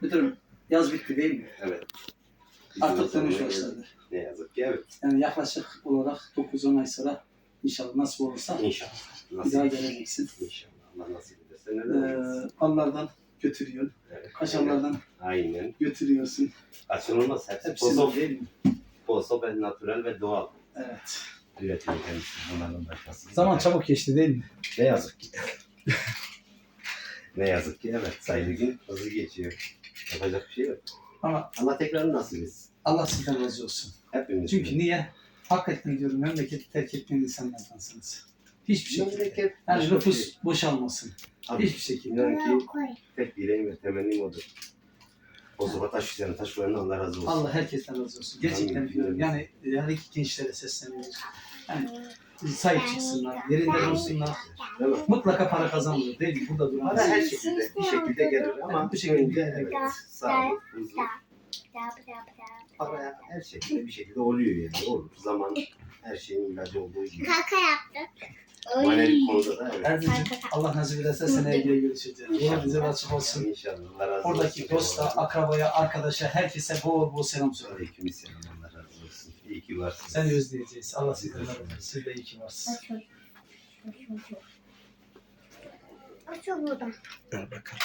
Müdürüm yaz bitti değil mi? Evet. Artık dönüş başladı. Ne yazık ki evet. Yani yaklaşık olarak 9-10 ay sonra inşallah nasip olursa İnşallah. bir daha geleceksin. İnşallah. Allah nasip ederse neler olmaz. Ee, Allah'dan götürüyor. Evet. Kaşarlardan Aynen. götürüyorsun. Kaçınılmaz. Hepsi Hepsi pozo, değil mi? pozo ve natürel ve doğal. Evet. Üretiyor kendisi. Bunların başkası. Zaman çabuk geçti değil mi? Ne yazık ki. ne yazık ki evet. Sayılı gün hızlı geçiyor. Yapacak bir şey yok. Ama Ama tekrar nasip etsin. Allah sizden razı olsun. Hepimiz. Çünkü niye? Hakikaten diyorum memleketi terk etmeyen insanlardansınız. Hiçbir şekilde. memleket Yani başka bir şey. nüfus boşalmasın. Tabii. Hiçbir şekilde. İnan ki tek dileğim ve temennim odur. O zaman taş üzerine taş koyan Allah razı olsun. Allah herkesten razı olsun. Gerçekten Amin. Yani e, her iki gençlere sesleniyoruz. Yani sahip çıksınlar, yerinde dursunlar. Değil mi? Mutlaka para kazanılır değil mi? Burada duran. Para her şekilde, bir şekilde gelir ama Bir şekilde, evet, sağlık, huzur, para her şekilde bir şekilde oluyor yani. Olur. Zaman her şeyin ilacı olduğu gibi. Kaka yaptık. Manevi konuda da evet. Allah nasip ederse seneye geri görüşeceğiz. Bize açık olsun. İnşallah. Allah razı Oradaki olsun. dosta, akrabaya, arkadaşa, herkese bol bol selam söyle. Aleykümselam. Allah razı olsun. İyi ki varsınız. Seni özleyeceğiz. Allah sizden razı olsun. Siz de iyi ki varsınız. Açıl burada. Gel bakalım.